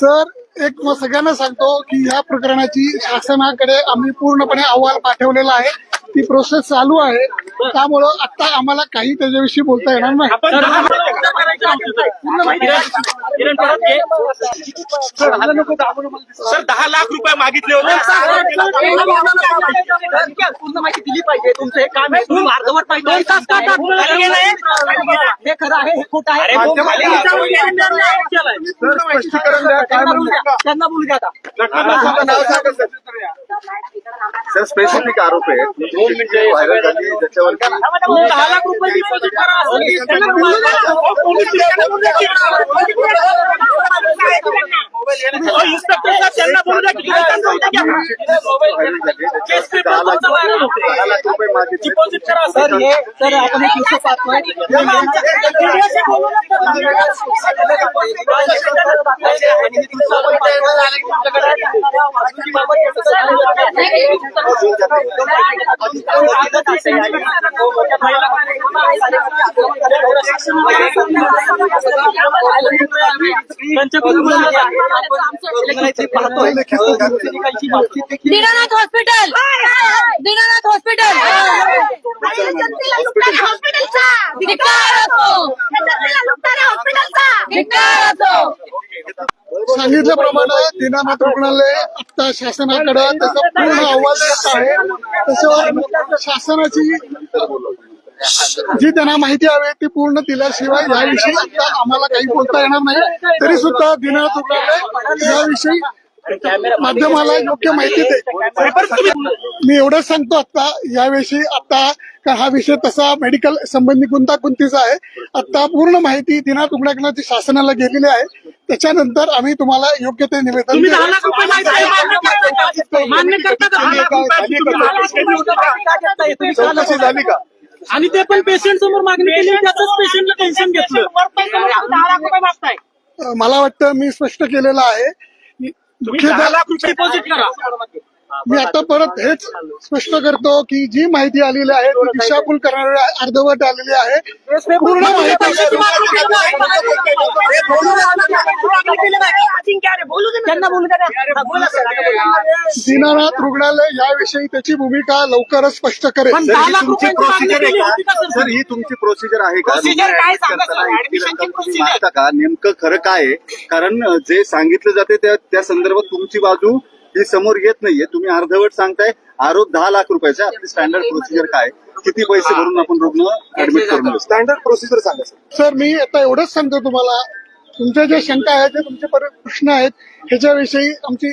Sir एक मग सगळ्यांना सांगतो की या प्रकरणाची शासनाकडे आम्ही पूर्णपणे अहवाल पाठवलेला आहे. ती प्रोसेस चालू आहे. त्यामुळं आता आम्हाला काही त्याच्याविषयी बोलता येणार नाही. सर दहा लाख रुपये मागितले होते पूर्ण माहिती दिली पाहिजे तुमचं हे काम आहे अर्धवट पाहिजे? हे खरं आहे हे खोटं आहे त्यांना बोलू द्या. सर स्पेसिफिक आरोप आहे ज्याच्यावर दहा लाख रुपये डिपॉझिट करा. त्यांना की दहा लाख रुपये करा सर. हे सर आपण एक पाहतोय दीनानाथ हॉस्पिटल. दीनानाथ हॉस्पिटल. धिक्कार असो. धिक्कार असो. सांगितल्याप्रमाणे दीनानाथ रुग्णालय आता शासनाकडे त्याचा पूर्ण अहवाल येत आहे. तसं शासनाची जी त्यांना माहिती हवी ती पूर्ण दिल्याशिवाय याविषयी आता आम्हाला काही बोलता येणार नाही. तरी सुद्धा दीनानाथ रुग्णालय याविषयी माध्यमाला योग्य माहिती दे मी एवढंच सांगतो आता याविषयी आता का हा विषय तसा मेडिकल संबंधी गुंतागुंतीचा आहे. आता पूर्ण माहिती दिनात रुग्णालयाची शासनाला गेलेली आहे. त्याच्यानंतर आम्ही तुम्हाला योग्य ते निवेदन? चौकशी झाली का? आणि ते पण पेशंट समोर मागणी केली त्याच पेशंटला टेन्शन घेतलं. मला वाटतं मी स्पष्ट केलेलं आहे डिपॉझिट करा. मी आता परत हेच स्पष्ट करतो की जी माहिती आलेली आहे ती दिशाभूल करणारी अर्धवट आलेली आहे. पूर्ण माहिती त्यांना बोलू द्या बोला सर. दीनानाथ रुग्णालय याविषयी त्याची भूमिका लवकरच स्पष्ट करेल. ही तुमची प्रोसिजर आहे का? सर? ही तुमची प्रोसिजर आहे का? नेमकं खरं काय आहे? कारण जे सांगितलं जाते त्या त्या संदर्भात तुमची बाजू ही समोर येत नाहीये. तुम्ही अर्धवट सांगताय आरोप दहा लाख रुपयाचा आपली स्टँडर्ड प्रोसिजर काय? किती पैसे भरून आपण रुग्ण ऍडमिट करून स्टँडर्ड प्रोसिजर सांगा सर सर मी आता एवढंच सांगतो तुम्हाला. तुमच्या ज्या शंका आहेत जे तुमचे पर- प्रश्न आहेत ह्याच्याविषयी आमची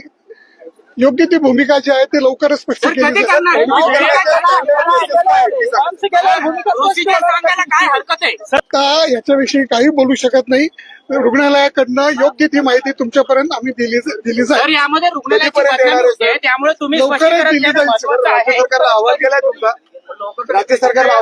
योग्य ती भूमिका जी आहे ती लवकरच स्पष्ट केली याच्याविषयी काही बोलू शकत नाही. रुग्णालयाकडनं योग्य ती माहिती तुमच्यापर्यंत आम्ही दिली दिली जाईल. यामध्ये रुग्णालयाची त्यामुळे तुम्ही लवकरच दिली जाईल राज्य सरकारला अहवाल केलाय तुमचा. राज्य सरकारला